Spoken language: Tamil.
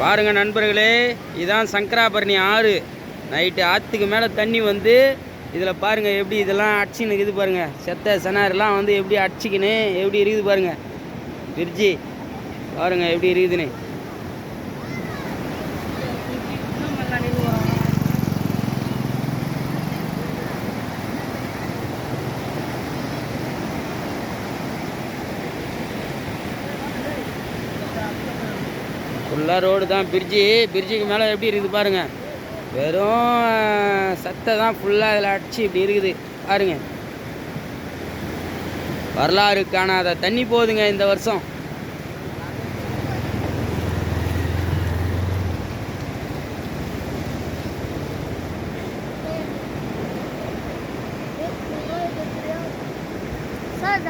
பாருங்க நண்பர்களே இதான் சங்கராபரணி ஆறு. நைட்டு ஆற்றுக்கு மேலே தண்ணி வந்து இதில் பாருங்கள் எப்படி இதெல்லாம் அடிச்சுன்னு இருக்குது பாருங்கள் செத்த சனாரெல்லாம் வந்து எப்படி அடிச்சிக்கின்னு எப்படி இருக்குது பாருங்கள் பிரிட்ஜி பாருங்கள் எப்படி இருக்குதுன்னு. ஃபுல்லாக ரோடு தான். பிரிட்ஜி பிரிட்ஜுக்கு மேலே எப்படி இருக்குது பாருங்கள் வெறும் சத்தை தான் ஃபுல்லாக அதில் அடிச்சு இப்படி இருக்குது. பாருங்கள் வரலாறு காணாத தண்ணி போதுங்க இந்த வருஷம். சார்